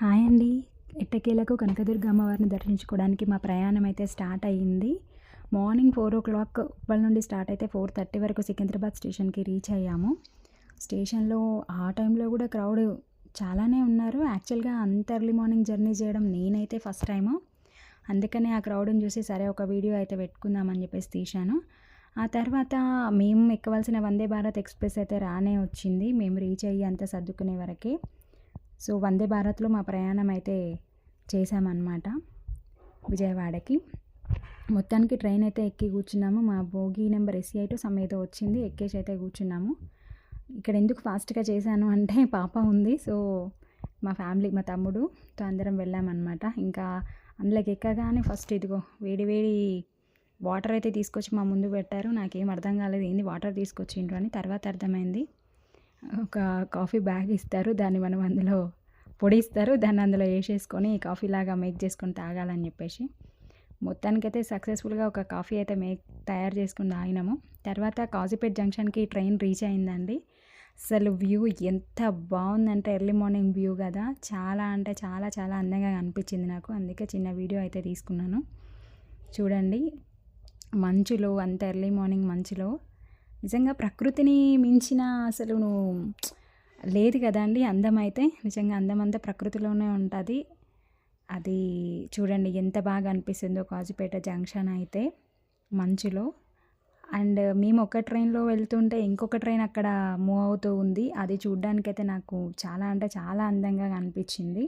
Hi అండి. ఎట్టకేలకు కనకదుర్గ అమ్మవారిని దర్శించుకోవడానికి మా ప్రయాణం అయితే స్టార్ట్ అయ్యింది. Morning four o'clock Uppal నుండి స్టార్ట్ అయితే ఫోర్ థర్టీ వరకు సికింద్రాబాద్ స్టేషన్కి రీచ్ అయ్యాము. స్టేషన్లో ఆ టైంలో కూడా క్రౌడ్ చాలానే ఉన్నారు. యాక్చువల్గా అంత ఎర్లీ మార్నింగ్ జర్నీ చేయడం నేనైతే ఫస్ట్ టైము. అందుకనే ఆ క్రౌడ్ని చూసి సరే ఒక వీడియో అయితే పెట్టుకుందామని చెప్పేసి తీశాను. ఆ తర్వాత మేము ఎక్కవలసిన వందే భారత్ ఎక్స్ప్రెస్ అయితే రానే వచ్చింది. మేము రీచ్ అయ్యి అంతా సర్దుకునే వరకే. సో వందే భారత్లో మా ప్రయాణం అయితే చేశామన్నమాట విజయవాడకి. మొత్తానికి ట్రైన్ అయితే ఎక్కి కూర్చున్నాము. మా భోగి నెంబర్ ఎస్సీ ఐటో సమ్ ఏదో వచ్చింది. ఎక్కేసి అయితే కూర్చున్నాము. ఇక్కడ ఎందుకు ఫాస్ట్గా చేశాను అంటే పాప ఉంది. సో మా ఫ్యామిలీ మా తమ్ముడు తో అందరం వెళ్ళామన్నమాట. ఇంకా అందులోకి ఎక్కగానే ఫస్ట్ ఇదిగో వేడి వేడి వాటర్ అయితే తీసుకొచ్చి మా ముందు పెట్టారు. నాకేం అర్థం కాలేదు. ఏంది వాటర్ తీసుకొచ్చిండ్రు అని. తర్వాత అర్థమైంది. ఒక కాఫీ బ్యాగ్ ఇస్తారు. దాన్ని మనం అందులో పొడి ఇస్తారు దాన్ని అందులో వేసేసుకొని కాఫీ లాగా మేక్ చేసుకొని తాగాలని చెప్పేసి. మొత్తానికైతే సక్సెస్ఫుల్గా ఒక కాఫీ అయితే మేక్ తయారు చేసుకుని తాగినాము. తర్వాత కాజీపేట్ జంక్షన్కి ట్రైన్ రీచ్ అయిందండి. అసలు వ్యూ ఎంత బాగుందంటే ఎర్లీ మార్నింగ్ వ్యూ కదా. చాలా అంటే చాలా చాలా అందంగా అనిపించింది నాకు. అందుకే చిన్న వీడియో అయితే తీసుకున్నాను. చూడండి మంచులో అంత ఎర్లీ మార్నింగ్ మంచులో. నిజంగా ప్రకృతిని మించిన అసలు నువ్వు లేదు కదా అండి. అందం అయితే నిజంగా అందం అంతా ప్రకృతిలోనే ఉంటుంది. అది చూడండి ఎంత బాగా అనిపిస్తుందో కాజుపేట జంక్షన్ అయితే మంచులో. అండ్ మేము ఒక ట్రైన్లో వెళ్తుంటే ఇంకొక ట్రైన్ అక్కడ మూవ్ అవుతూ ఉంది. అది చూడ్డానికైతే నాకు చాలా అంటే చాలా అందంగా అనిపించింది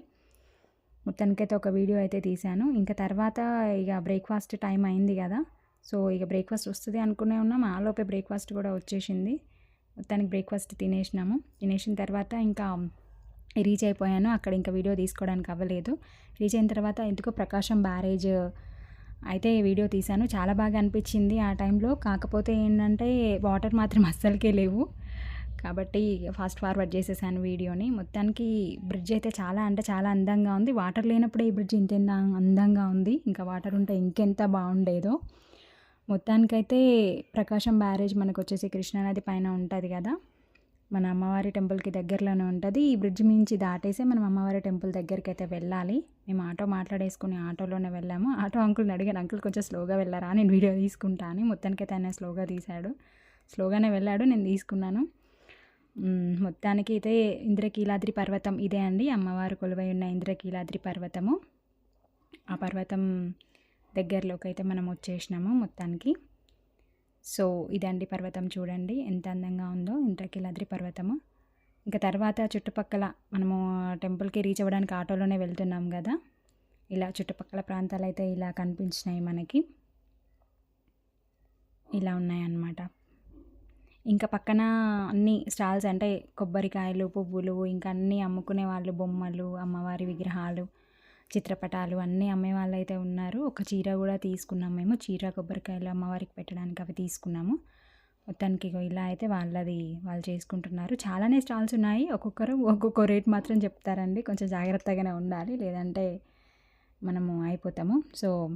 మొత్తానికైతే ఒక వీడియో అయితే తీశాను. ఇంకా తర్వాత ఇక బ్రేక్ఫాస్ట్ టైం అయింది కదా. సో ఇక బ్రేక్ఫాస్ట్ వస్తుంది అనుకునే ఉన్నాం. ఆలోపే బ్రేక్ఫాస్ట్ కూడా వచ్చేసింది. మొత్తానికి బ్రేక్ఫాస్ట్ తినేసినాము. తినేసిన తర్వాత ఇంకా రీచ్ అయిపోయాను. అక్కడ ఇంకా వీడియో తీసుకోవడానికి అవ్వలేదు. రీచ్ అయిన తర్వాత ఎందుకో ప్రకాశం బ్యారేజ్ అయితే వీడియో తీశాను. చాలా బాగా అనిపించింది ఆ టైంలో. కాకపోతే ఏంటంటే వాటర్ మాత్రం అస్సలకే లేవు. కాబట్టి ఫాస్ట్ ఫార్వర్డ్ చేసేసాను వీడియోని. మొత్తానికి బ్రిడ్జ్ అయితే చాలా అంటే చాలా అందంగా ఉంది. వాటర్ లేనప్పుడే ఈ బ్రిడ్జ్ ఇంత అందంగా ఉంది. ఇంకా వాటర్ ఉంటే ఇంకెంత బాగుండేదో. మొత్తానికైతే ప్రకాశం బ్యారేజ్ మనకు వచ్చేసి కృష్ణానది పైన ఉంటుంది కదా. మన అమ్మవారి టెంపుల్కి దగ్గరలోనే ఉంటుంది. ఈ బ్రిడ్జ్ మించి దాటేసే మనం అమ్మవారి టెంపుల్ దగ్గరికి అయితే వెళ్ళాలి. మేము ఆటో మాట్లాడేసుకుని ఆటోలోనే వెళ్ళాము. ఆటో అంకుల్ని అడిగాను అంకుల్ కొంచెం స్లోగా వెళ్ళారా? నేను వీడియో తీసుకుంటాను మొత్తానికైతే ఆయన స్లోగా తీశాడు. స్లోగానే వెళ్ళాడు నేను తీసుకున్నాను. మొత్తానికి అయితే ఇంద్రకీలాద్రి పర్వతం ఇదే అండి. అమ్మవారు కొలువై ఉన్న ఇంద్రకీలాద్రి పర్వతము. ఆ పర్వతం దగ్గరలోకి అయితే మనం వచ్చేసినాము మొత్తానికి. సో ఇదండి పర్వతం చూడండి. ఎంత అందంగా ఉందో ఇంద్రకీలాద్రి పర్వతము. ఇంకా తర్వాత చుట్టుపక్కల మనము టెంపుల్కి రీచ్ అవ్వడానికి ఆటోలోనే వెళ్తున్నాం కదా. ఇలా చుట్టుపక్కల ప్రాంతాలు అయితే ఇలా కనిపించినాయి మనకి. ఇలా ఉన్నాయన్నమాట. ఇంకా పక్కన అన్ని స్టాల్స్ అంటే కొబ్బరికాయలు పువ్వులు ఇంకా అన్నీ అమ్ముకునే వాళ్ళు బొమ్మలు అమ్మవారి విగ్రహాలు చిత్రపటాలు అన్నీ అమ్మే వాళ్ళు అయితే ఉన్నారు. ఒక చీర కూడా తీసుకున్నాం మేము. చీర కొబ్బరికాయలు అమ్మవారికి పెట్టడానికి అవి తీసుకున్నాము. మొత్తానికి ఇలా అయితే వాళ్ళది వాళ్ళు చేసుకుంటున్నారు. చాలానే స్టాల్స్ ఉన్నాయి. ఒక్కొక్కరు ఒక్కొక్క రేట్ మాత్రం చెప్తారండి. కొంచెం జాగ్రత్తగానే ఉండాలి. లేదంటే మనము అయిపోతాము. సో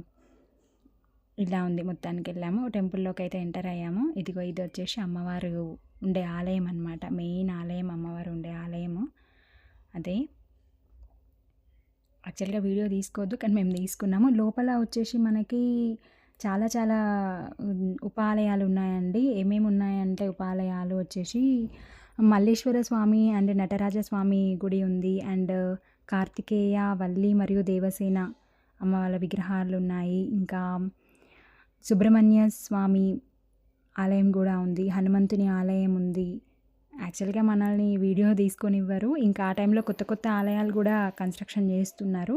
ఇలా ఉంది మొత్తానికి వెళ్ళాము. టెంపుల్లోకి అయితే ఎంటర్ అయ్యాము. ఇదిగో ఇది వచ్చేసి అమ్మవారు ఉండే ఆలయం అనమాట మెయిన్ ఆలయం అమ్మవారు ఉండే ఆలయము. అదే. యాక్చువల్గా వీడియో తీసుకోవద్దు కానీ మేము తీసుకున్నాము. లోపల వచ్చేసి మనకి చాలా చాలా ఉపాలయాలు ఉన్నాయండి. ఏమేమి ఉన్నాయంటే ఉపాలయాలు వచ్చేసి మల్లేశ్వర స్వామి అండ్ నటరాజ స్వామి గుడి ఉంది. అండ్ కార్తికేయ వల్లి మరియు దేవసేన అమ్మ వాళ్ళ విగ్రహాలు ఉన్నాయి. ఇంకా సుబ్రహ్మణ్య స్వామి ఆలయం కూడా ఉంది. హనుమంతుని ఆలయం ఉంది. యాక్చువల్గా మనల్ని వీడియో తీసుకొని ఇవ్వరు ఇంకా ఆ టైంలో కొత్త కొత్త ఆలయాలు కూడా కన్స్ట్రక్షన్ చేస్తున్నారు.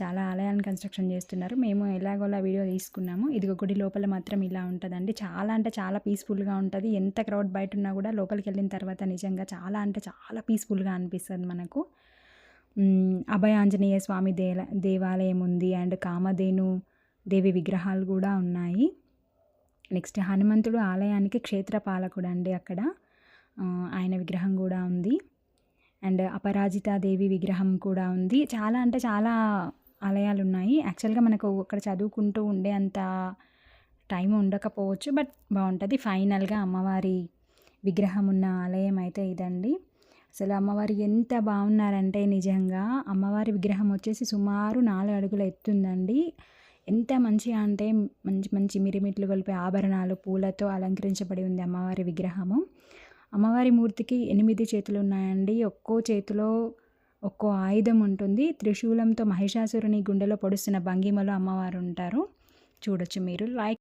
చాలా ఆలయాలను కన్స్ట్రక్షన్ చేస్తున్నారు. మేము ఎలాగోలా వీడియో తీసుకున్నాము. ఇదిగో గుడి లోపల మాత్రం ఇలా ఉంటుందండి. చాలా అంటే చాలా పీస్ఫుల్గా ఉంటుంది. ఎంత క్రౌడ్ బయట ఉన్నా కూడా లోపలికి వెళ్ళిన తర్వాత నిజంగా చాలా అంటే చాలా పీస్ఫుల్గా అనిపిస్తుంది మనకు. అభయ ఆంజనేయ స్వామి దేల దేవాలయం ఉంది అండ్ కామధేను దేవి విగ్రహాలు కూడా ఉన్నాయి. నెక్స్ట్ హనుమంతుడు ఆలయానికి క్షేత్రపాలకుడు అండి అక్కడ. ఆయన విగ్రహం కూడా ఉంది. అండ్ అపరాజిత దేవి విగ్రహం కూడా ఉంది. చాలా అంటే చాలా ఆలయాలు ఉన్నాయి. యాక్చువల్గా మనకు అక్కడ చదువుకుంటూ ఉండే అంత టైం ఉండకపోవచ్చు బట్ బాగుంటుంది. ఫైనల్గా అమ్మవారి విగ్రహం ఉన్న ఆలయం అయితే ఇదండి. అసలు అమ్మవారు ఎంత బాగున్నారంటే నిజంగా. అమ్మవారి విగ్రహం వచ్చేసి సుమారు నాలుగు అడుగుల ఎత్తుందండి. ఎంత మంచిగా అంటే మంచి మంచి మిరిమిట్లు కలిపే ఆభరణాలు పూలతో అలంకరించబడి ఉంది అమ్మవారి విగ్రహము. అమ్మవారి మూర్తికి ఎనిమిది చేతులు ఉన్నాయండి ఒక్కో చేతిలో ఒక్కో ఆయుధం ఉంటుంది. త్రిశూలంతో మహిషాసురుని గుండెలో పొడుస్తున్న భంగిమలో అమ్మవారు ఉంటారు. చూడొచ్చు మీరు. లైక్